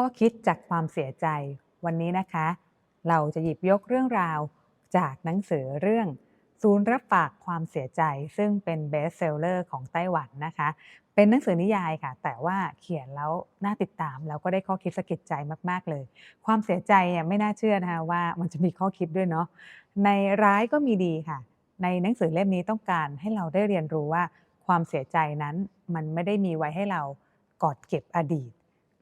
ข้อคิดจากความเสียใจ วันนี้นะคะ เราจะหยิบยกเรื่องราวจากหนังสือเรื่อง ศูนย์รับฝากความเสียใจ ซึ่งเป็นเบสเซลเลอร์ของไต้หวันนะคะ เป็นหนังสือนิยายค่ะ แต่ว่าเขียนแล้วน่าติดตาม แล้วก็ได้ข้อคิดสะกิดใจมาก ๆ เลย ความเสียใจเนี่ยไม่น่าเชื่อนะคะว่ามันจะมีข้อคิดด้วยเนาะในร้ายก็มีดีค่ะ ในหนังสือเล่มนี้ต้องการให้เราได้เรียนรู้ว่าความเสียใจนั้นมันไม่ได้มีไว้ให้เรากอดเก็บอดีต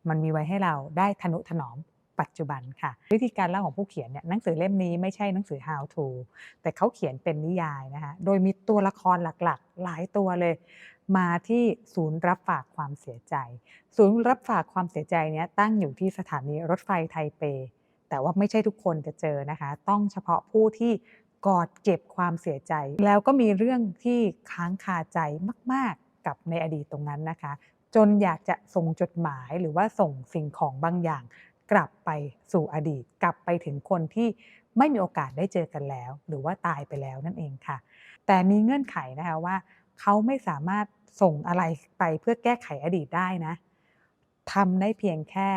มันมีไว้ให้เราได้ทนุถนอมปัจจุบันค่ะ วิธีการเล่าของผู้เขียนเนี่ยหนังสือเล่มนี้ไม่ใช่หนังสือ how to แต่เขาเขียนเป็นนิยายนะคะโดยมีตัวละครหลักๆ หลายตัวเลย มาที่ศูนย์รับฝากความเสียใจ ศูนย์รับฝากความเสียใจเนี้ยตั้งอยู่ที่สถานีรถไฟไทเป แต่ว่าไม่ใช่ทุกคนจะเจอนะคะ ต้องเฉพาะผู้ที่กอดเก็บความเสียใจ แล้วก็มีเรื่องที่ค้างคาใจมาก ๆ กับในอดีตตรงนั้นนะคะ จนอยากจะส่งจดหมายหรือว่าส่งสิ่งของบางอย่าง กลับไปสู่อดีต กลับไปถึงคนที่ไม่มีโอกาสได้เจอกันแล้ว หรือว่าตายไปแล้วนั่นเองค่ะ แต่มีเงื่อนไขนะคะว่า เขาไม่สามารถส่งอะไรไปเพื่อแก้ไขอดีตได้นะทำได้เพียงแค่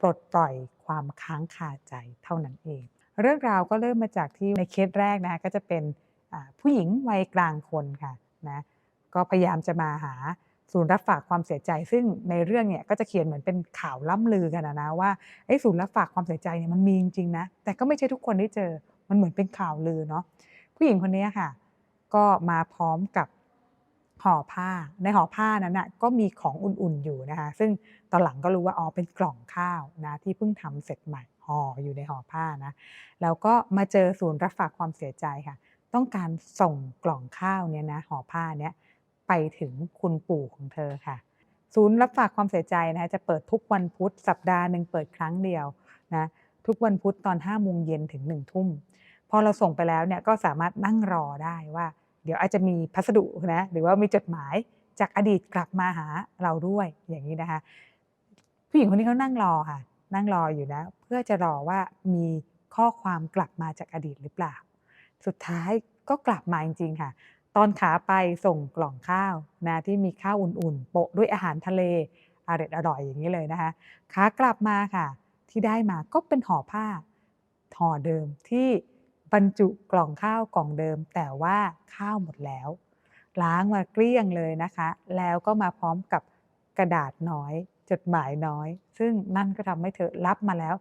ปลดปล่อยความค้างคาใจเท่านั้นเอง เรื่องราวก็เริ่มมาจากที่ในเคสแรกนะคะก็จะเป็นผู้หญิงวัยกลางคนค่ะนะก็พยายามจะมาหา ศูนย์รับฝากความเสียใจ ซึ่งในเรื่องเนี่ยก็จะเขียนเหมือนเป็นข่าวล่ำลือกันนะว่าไอ้ศูนย์รับฝากความเสียใจเนี่ยมันมีจริงๆนะ แต่ก็ไม่ใช่ทุกคนได้เจอ มันเหมือนเป็นข่าวลือเนาะ ผู้หญิงคนนี้ค่ะ ก็มาพร้อมกับห่อผ้า ในห่อผ้านั้นน่ะก็มีของอุ่นๆอยู่นะคะ ซึ่งตอนหลังก็รู้ว่าอ๋อเป็นกล่องข้าวนะที่เพิ่งทำเสร็จใหม่ห่ออยู่ในห่อผ้านะ แล้วก็มาเจอศูนย์รับฝากความเสียใจค่ะ ต้องการส่งกล่องข้าวเนี่ยนะห่อผ้าเนี้ย ไปถึงคุณปู่ของเธอค่ะ ศูนย์รับฝากความเสียใจนะคะจะเปิดทุกวันพุธสัปดาห์หนึ่งเปิดครั้งเดียวนะทุกวันพุธตอน5้าโมงเย็นถึง1นึ่ทุ่มพอเราส่งไปแล้วเนี่ยก็สามารถนั่งรอได้ว่า เดี๋ยวอาจจะมีพัสดุนะหรือว่ามีจดหมายจากอดีตกลับมาหาเราด้วยอย่างนี้นะคะผู้หญิงคนนี้เขานั่งรอค่ะ นั่งรออยู่นะ เพื่อจะรอว่ามีข้อความกลับมาจากอดีตหรือเปล่า สุดท้ายก็กลับมาจริงๆค่ะ ตอนขาไปส่งกล่องข้าวนะที่มีข้าวอุ่นๆ โปะด้วยอาหารทะเลอร่อยอร่อยอย่างนี้เลยนะคะขากลับมาค่ะ ที่ได้มาก็เป็นห่อผ้าห่อเดิมที่บรรจุกล่องข้าวกล่องเดิม แต่ว่าข้าวหมดแล้ว ล้างมาเกลี้ยงเลยนะคะ แล้วก็มาพร้อมกับกระดาษน้อย จดหมายน้อย ซึ่งนั่นก็ทำให้เธอรับมาแล้ว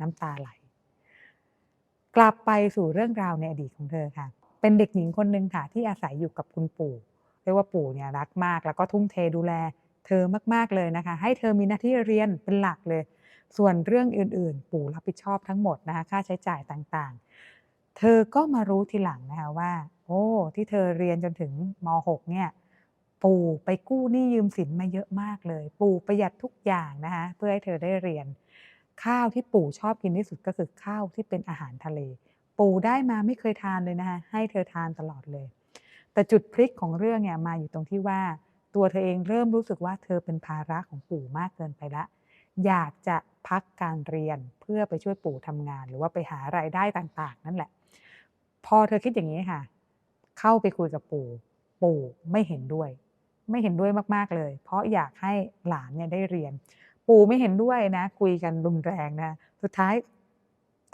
น้ำตาไหล กลับไปสู่เรื่องราวในอดีตของเธอค่ะ เป็นเด็กหญิงคนหนึ่งค่ะที่อาศัยอยู่กับคุณปู่เรียกว่าปู่เนี่ยรักมาก แล้วก็ทุ่มเทดูแล เธอมากๆเลยนะคะ ให้เธอมีหน้าที่เรียนเป็นหลักเลย ส่วนเรื่องอื่นๆ ปู่รับผิดชอบทั้งหมดนะคะ ค่าใช้จ่ายต่างๆ เธอก็มารู้ทีหลังนะคะว่า โอ้ที่เธอเรียนจนถึงม .6 เนี่ยปู่ไปกู้หนี้ยืมสินมาเยอะมากเลย ปู่ประหยัดทุกอย่างนะคะเพื่อให้เธอได้เรียน ข้าวที่ปู่ชอบกินที่สุดก็คือข้าวที่เป็นอาหารทะเล ปู่ได้มาไม่เคยทานเลยนะคะให้เธอทานตลอดเลย แต่จุดพลิกของเรื่องเนี่ยมาอยู่ตรงที่ว่า ตัวเธอเองเริ่มรู้สึกว่าเธอเป็นภาระของปู่มากเกินไปละ อยากจะพักการเรียนเพื่อไปช่วยปู่ทำงาน หรือว่าไปหารายได้ต่างๆ นั่นแหละ พอเธอคิดอย่างนี้ค่ะ เข้าไปคุยกับปู่ ปู่ไม่เห็นด้วย ไม่เห็นด้วยมากๆเลย เพราะอยากให้หลานเนี่ยได้เรียน ปู่ไม่เห็นด้วยนะ คุยกันรุนแรงนะ สุดท้าย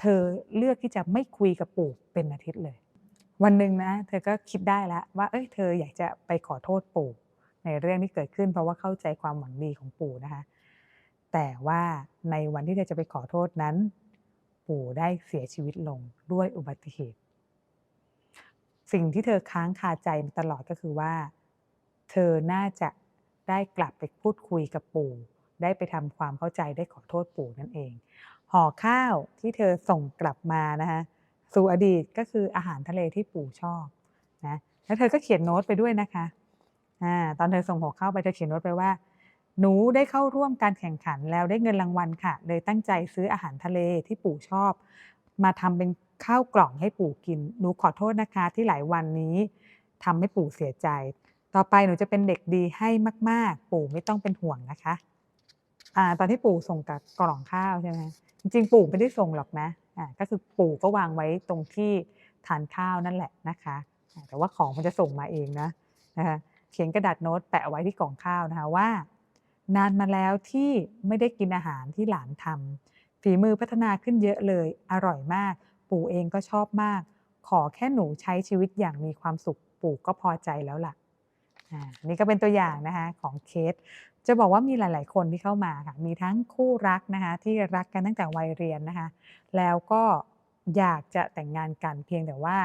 เธอเลือกที่จะไม่คุยกับปู่เป็นอาทิตย์เลย วันหนึ่งนะ เธอก็คิดได้แล้วว่า เอ้ยเธออยากจะไปขอโทษปู่ ในเรื่องที่เกิดขึ้น เพราะว่าเข้าใจความหวังดีของปู่นะคะ แต่ว่าในวันที่เธอจะไปขอโทษนั้น ปู่ได้เสียชีวิตลงด้วยอุบัติเหตุ สิ่งที่เธอค้างคาใจมาตลอดก็คือว่า เธอน่าจะได้กลับไปพูดคุยกับปู่ ได้ไปทำความเข้าใจได้ขอโทษปู่นั่นเอง ห่อข้าวที่เธอส่งกลับมานะคะสู่อดีตก็คืออาหารทะเลที่ปู่ชอบนะแล้วเธอก็เขียนโน้ตไปด้วยนะคะอ่าตอนเธอส่งห่อข้าวไปเธอเขียนโน้ตไปว่า หนูได้เข้าร่วมการแข่งขันแล้วได้เงินรางวัลค่ะ เลยตั้งใจซื้ออาหารทะเลที่ปู่ชอบ มาทำเป็นข้าวกล่องให้ปู่กิน หนูขอโทษนะคะที่หลายวันนี้ทำให้ปู่เสียใจ ต่อไปหนูจะเป็นเด็กดีให้มาก ๆ ปู่ไม่ต้องเป็นห่วงนะคะอ่าตอนที่ปู่ส่งกับกล่องข้าวใช่ไหม จริงๆปู่ไม่ได้ส่งหรอกนะอ่าก็คือปู่ก็วางไว้ตรงที่ทานข้าวนั่นแหละนะคะแต่ว่าของมันจะส่งมาเองนะนะคะเขียนกระดาษโน้ตแปะไว้ที่กล่องข้าวนะคะว่า นานมาแล้วที่ไม่ได้กินอาหารที่หลานทำฝีมือพัฒนาขึ้นเยอะเลย อร่อยมาก ปู่เองก็ชอบมาก ขอแค่หนูใช้ชีวิตอย่างมีความสุข ปู่ก็พอใจแล้วล่ะ อ่านี่ก็เป็นตัวอย่างนะคะของเคส จะบอกว่ามีหลาย ๆ คนที่เข้ามาค่ะมีทั้งคู่รักนะคะที่รักกันตั้งแต่วัยเรียนนะคะแล้วก็อยากจะแต่งงานกันเพียงแต่ว่า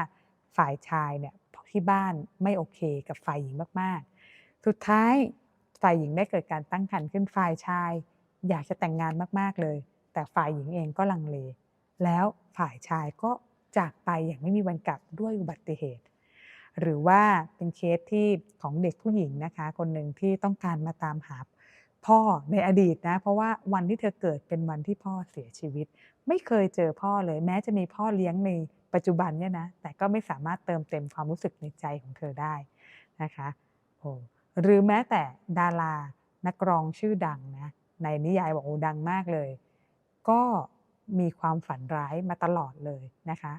ฝ่ายชายเนี่ยที่บ้านไม่โอเคกับฝ่ายหญิงมาก ๆ สุดท้ายฝ่ายหญิงได้เกิดการตั้งครรภ์ขึ้นฝ่ายชาย อยากจะแต่งงานมาก ๆ เลย แต่ฝ่ายหญิงเองก็ลังเล แล้วฝ่ายชายก็จากไปอย่างไม่มีวันกลับด้วยอุบัติเหตุ หรือว่าเป็นเคสที่ของเด็กผู้หญิงนะคะ คนหนึ่งที่ต้องการมาตามหาพ่อในอดีตนะ เพราะว่าวันที่เธอเกิดเป็นวันที่พ่อเสียชีวิต ไม่เคยเจอพ่อเลย แม้จะมีพ่อเลี้ยงในปัจจุบันเนี่ยนะแต่ก็ไม่สามารถเติมเต็มความรู้สึกในใจของเธอได้นะคะโอ้หรือแม้แต่ดารานักร้องชื่อดังนะในนิยายบอกโอ้ดังมากเลย ก็มีความฝันร้ายมาตลอดเลยนะคะ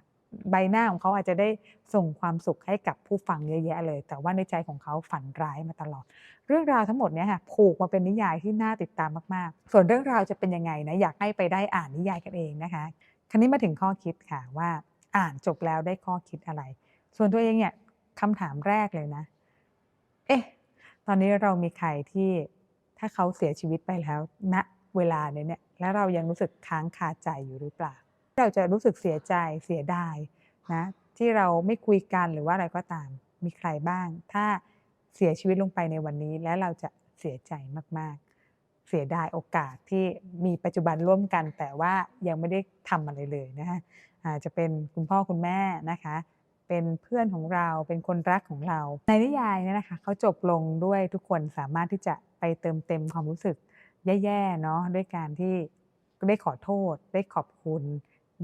ใบหน้าของเขาอาจจะได้ส่งความสุขให้กับผู้ฟังเยอะแยะเลย แต่ว่าในใจของเขาฝันร้ายมาตลอด เรื่องราวทั้งหมดเนี้ยค่ะผูกมาเป็นนิยายที่น่าติดตามมากๆ ส่วนเรื่องราวจะเป็นยังไงนะอยากให้ไปได้อ่านนิยายกันเองนะคะคราวนี้มาถึงข้อคิดค่ะว่าอ่านจบแล้วได้ข้อคิดอะไร ส่วนตัวเองเนี่ยคำถามแรกเลยนะ เอ๊ะตอนนี้เรามีใครที่ถ้าเขาเสียชีวิตไปแล้วณนะเวลาเนี่ยแล้วเรายังรู้สึกค้างคาใจอยู่หรือเปล่า เราจะรู้สึกเสียใจเสียดายนะที่เราไม่คุยกันหรือว่าอะไรก็ตาม มีใครบ้าง ถ้าเสียชีวิตลงไปในวันนี้ แล้วเราจะเสียใจมากๆ เสียดายโอกาสที่มีปัจจุบันร่วมกัน แต่ว่ายังไม่ได้ทำอะไรเลยนะคะอาจจะเป็นคุณพ่อคุณแม่นะคะ เป็นเพื่อนของเราเป็นคนรักของเรา ในนิยายเนี่ยนะคะเขาจบลงด้วยทุกคนสามารถที่จะไปเติมเต็มความรู้สึกแย่ๆเนาะด้วยการที่ได้ขอโทษ ได้ขอบคุณ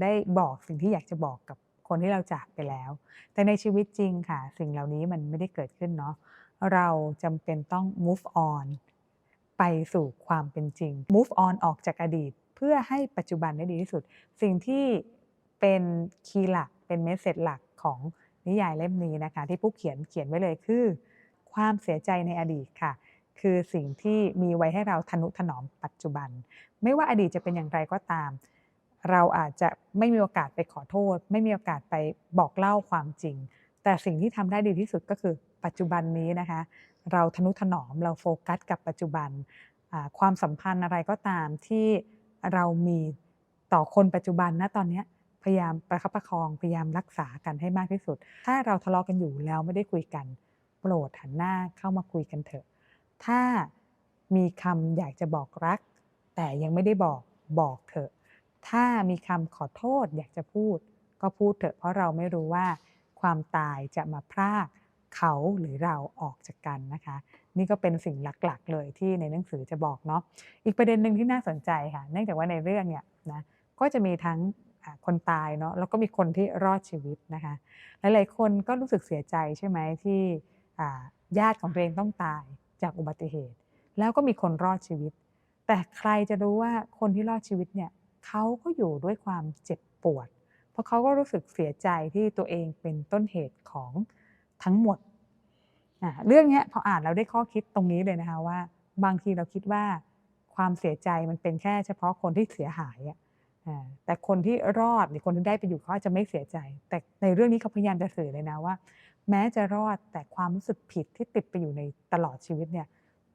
ได้บอกสิ่งที่อยากจะบอกกับคนที่เราจากไปแล้ว แต่ในชีวิตจริงค่ะ สิ่งเหล่านี้มันไม่ได้เกิดขึ้นเนาะเราจำเป็นต้อง move on ไปสู่ความเป็นจริง move on ออกจากอดีต เพื่อให้ปัจจุบันได้ดีที่สุด สิ่งที่เป็นคีย์หลักเป็นเมสเซจหลักของนิยายเล่มนี้นะคะ ที่ผู้เขียนเขียนไว้เลยคือ ความเสียใจในอดีตค่ะ คือสิ่งที่มีไว้ให้เราทนุถนอมปัจจุบัน ไม่ว่าอดีตจะเป็นอย่างไรก็ตาม เราอาจจะไม่มีโอกาสไปขอโทษ ไม่มีโอกาสไปบอกเล่าความจริง แต่สิ่งที่ทำได้ดีที่สุดก็คือปัจจุบันนี้นะคะ เราทนุถนอมเราโฟกัสกับปัจจุบันความสัมพันธ์อะไรก็ตามที่เรามีต่อคนปัจจุบันนะตอนนี้พยายามประคับประคองพยายามรักษากันให้มากที่สุด ถ้าเราทะเลาะกันอยู่แล้วไม่ได้คุยกัน โปรดหันหน้าเข้ามาคุยกันเถอะ ถ้ามีคำอยากจะบอกรัก แต่ยังไม่ได้บอกบอกเถอะ ถ้ามีคำขอโทษอยากจะพูด ก็พูดเถอะเพราะเราไม่รู้ว่า ความตายจะมาพรากเขาหรือเราออกจากกันนะคะ นี่ก็เป็นสิ่งหลักๆ เลยที่ในหนังสือจะบอกเนาะอีกประเด็นหนึ่งที่น่าสนใจค่ะ เนื่องจากว่าในเรื่องเนี่ยนะก็จะมีทั้งคนตายเนาะแล้วก็มีคนที่รอดชีวิตนะคะ หลายๆคนก็รู้สึกเสียใจใช่ไหมที่ญาติของตัวเองต้องตายจากอุบัติเหตุ แล้วก็มีคนรอดชีวิต แต่ใครจะรู้ว่าคนที่รอดชีวิตเนี่ย เขาก็อยู่ด้วยความเจ็บปวด เพราะเขาก็รู้สึกเสียใจที่ตัวเองเป็นต้นเหตุของทั้งหมด เรื่องนี้พออ่านเราได้ข้อคิดตรงนี้เลยนะคะว่า บางทีเราคิดว่าความเสียใจมันเป็นแค่เฉพาะคนที่เสียหายอะแต่คนที่รอดหรือคนที่ได้ไปอยู่เขาจะไม่เสียใจ แต่ในเรื่องนี้เขาพยายามจะสื่อเลยนะว่า แม้จะรอดแต่ความรู้สึกผิดที่ติดไปอยู่ในตลอดชีวิตเนี่ย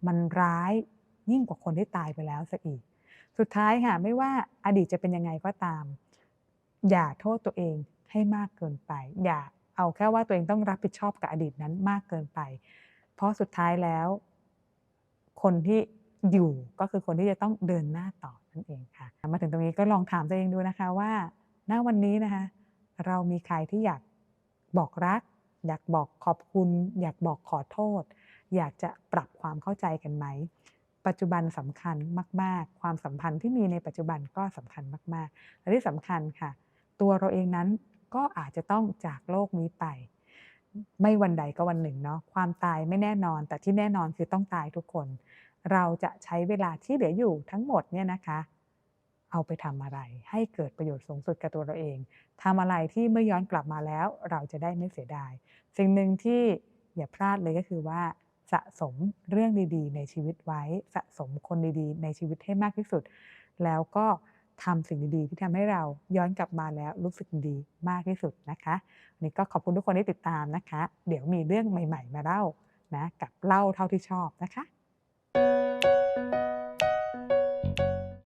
มันร้ายยิ่งกว่าคนที่ตายไปแล้วซะอีก สุดท้ายค่ะไม่ว่าอดีตจะเป็นยังไงก็ตาม อย่าโทษตัวเองให้มากเกินไป อย่าเอาแค่ว่าตัวเองต้องรับผิดชอบกับอดีตนั้นมากเกินไป เพราะสุดท้ายแล้ว คนที่อยู่ก็คือคนที่จะต้องเดินหน้าต่อนั่นเองค่ะ มาถึงตรงนี้ก็ลองถามตัวเองดูนะคะว่าณวันนี้นะคะ เรามีใครที่อยากบอกรัก อยากบอกขอบคุณ อยากบอกขอโทษ อยากจะปรับความเข้าใจกันไหม ปัจจุบันสำคัญมาก ๆ ความสัมพันธ์ที่มีในปัจจุบันก็สำคัญมาก ๆ และที่สำคัญค่ะ ตัวเราเองนั้นก็อาจจะต้องจากโลกนี้ไป ไม่วันใดก็วันหนึ่งเนาะความตายไม่แน่นอน แต่ที่แน่นอนคือต้องตายทุกคน เราจะใช้เวลาที่เหลืออยู่ทั้งหมดเนี่ยนะคะ เอาไปทำอะไร ให้เกิดประโยชน์สูงสุดกับตัวเราเองทำอะไรที่เมื่อย้อนกลับมาแล้ว เราจะได้ไม่เสียดาย สิ่งหนึ่งที่อย่าพลาดเลยก็คือว่า สะสมเรื่องดีๆ ในชีวิตไว้ สะสมคนดีๆ ในชีวิตให้มากที่สุด แล้วก็ทำสิ่งดีๆ ที่ทำให้เราย้อนกลับมาแล้วรู้สึกดีมากที่สุดนะคะวันนี้ก็ขอบคุณทุกคนที่ติดตามนะคะ เดี๋ยวมีเรื่องใหม่ ๆ มาเล่านะกับเล่าเท่าที่ชอบนะคะ